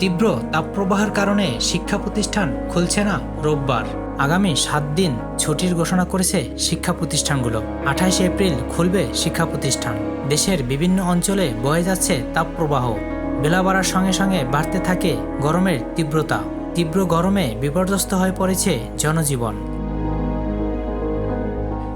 তীব্র তাপপ্রবাহের কারণে শিক্ষা প্রতিষ্ঠান খুলছে না রোববার। আগামী সাত দিন ছুটির ঘোষণা করেছে শিক্ষা প্রতিষ্ঠানগুলো আঠাইশে এপ্রিল খুলবে শিক্ষা প্রতিষ্ঠান দেশের বিভিন্ন অঞ্চলে বয়ে যাচ্ছে তাপপ্রবাহ। বেলা বাড়ার সঙ্গে সঙ্গে বাড়তে থাকে গরমের তীব্রতা। তীব্র গরমে বিপর্যস্ত হয়ে পড়েছে জনজীবন।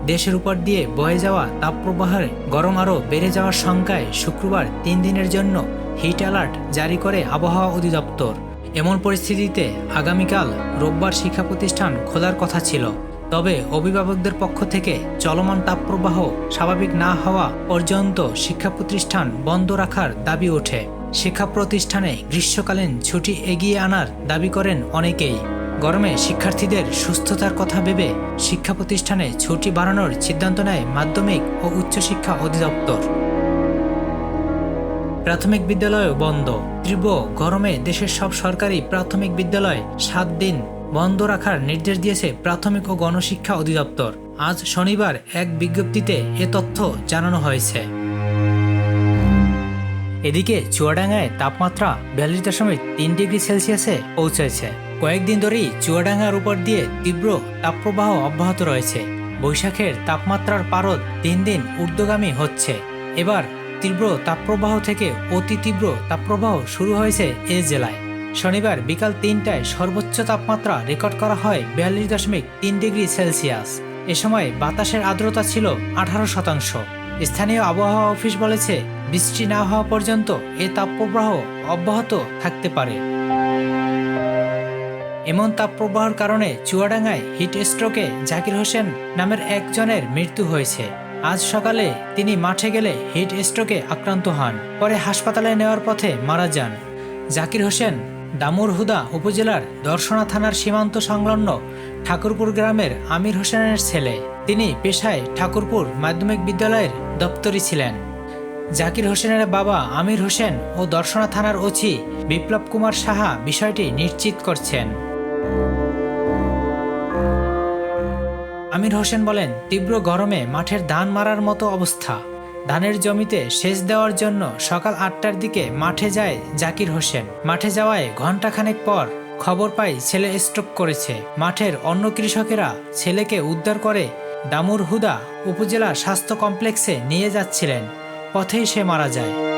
দেশের উপর দিয়ে বয়ে যাওয়া তাপপ্রবাহের গরম আরও বেড়ে যাওয়ার শঙ্কায় শুক্রবার তিন দিনের জন্য হিট অ্যালার্ট জারি করে আবহাওয়া অধিদপ্তর। এমন পরিস্থিতিতে আগামীকাল রোববার শিক্ষা প্রতিষ্ঠান খোলার কথা ছিল। তবে অভিভাবকদের পক্ষ থেকে চলমান তাপপ্রবাহ স্বাভাবিক না হওয়া পর্যন্ত শিক্ষা প্রতিষ্ঠান বন্ধ রাখার দাবি ওঠে। শিক্ষা প্রতিষ্ঠানে গ্রীষ্মকালীন ছুটি এগিয়ে আনার দাবি করেন অনেকেই। গরমে শিক্ষার্থীদের সুস্থতার কথা ভেবে শিক্ষা প্রতিষ্ঠানে ছুটি বাড়ানোর সিদ্ধান্ত নেয় মাধ্যমিক ও উচ্চশিক্ষা অধিদপ্তর। প্রাথমিক বিদ্যালয়ও বন্ধ। তীব্র গরমে দেশের সব সরকারি প্রাথমিক বিদ্যালয় সাত দিন বন্ধ রাখার নির্দেশ দিয়েছে প্রাথমিক ও গণশিক্ষা অধিদপ্তর। আজ শনিবার এক বিজ্ঞপ্তিতে এ তথ্য জানানো হয়েছে। এদিকে চুয়াডাঙ্গায় তাপমাত্রা বিয়াল্লিশ দশমিক তিন ডিগ্রি সেলসিয়াসে পৌঁছেছে। কয়েকদিন ধরেই চুয়াডাঙ্গার উপর দিয়ে তীব্র তাপপ্রবাহ অব্যাহত রয়েছে। বৈশাখের তাপমাত্রার পারদ দিন দিন ঊর্ধ্বগামী হচ্ছে। এবার তীব্র তাপপ্রবাহ থেকে অতি তীব্র তাপপ্রবাহ শুরু হয়েছে এ জেলায়। শনিবার বিকাল তিনটায় সর্বোচ্চ তাপমাত্রা রেকর্ড করা হয় বিয়াল্লিশ দশমিক তিন ডিগ্রি সেলসিয়াস। এ সময় বাতাসের আর্দ্রতা ছিল আঠারো শতাংশ। স্থানীয় আবহাওয়া অফিস বলেছে, বৃষ্টি না হওয়া পর্যন্ত এ তাপপ্রবাহ অব্যাহত থাকতে পারে। এমন তাপপ্রবাহের কারণে চুয়াডাঙ্গায় হিট স্ট্রোকে জাকির হোসেন নামের একজনের মৃত্যু হয়েছে। আজ সকালে তিনি মাঠে গেলে হিট স্ট্রোকে আক্রান্ত হন। পরে হাসপাতালে নেওয়ার পথে মারা যান। জাকির হোসেন দামুর হুদা উপজেলার দর্শনা থানার সীমান্ত সংলগ্ন ঠাকুরপুর গ্রামের আমির হোসেনের ছেলে। তিনি পেশায় ঠাকুরপুর মাধ্যমিক বিদ্যালয়ের দপ্তরি ছিলেন। জাকির হোসেনের বাবা আমির হোসেন ও দর্শনা থানার ওসি বিপ্লব কুমার সাহা বিষয়টি নিশ্চিত করছেন। আমির হোসেন বলেন, তীব্র গরমে মাঠের ধান মারার মতো অবস্থা। ধানের জমিতে সেচ দেওয়ার জন্য সকাল আটটার দিকে মাঠে যায় জাকির হোসেন। মাঠে যাওয়ায় ঘণ্টাখানেক পর খবর পাই ছেলে স্ট্রোক করেছে। মাঠের অন্য কৃষকেরা ছেলেকে উদ্ধার করে দামুর হুদা উপজেলা স্বাস্থ্য কমপ্লেক্সে নিয়ে যাচ্ছিলেন। পথেই সে মারা যায়।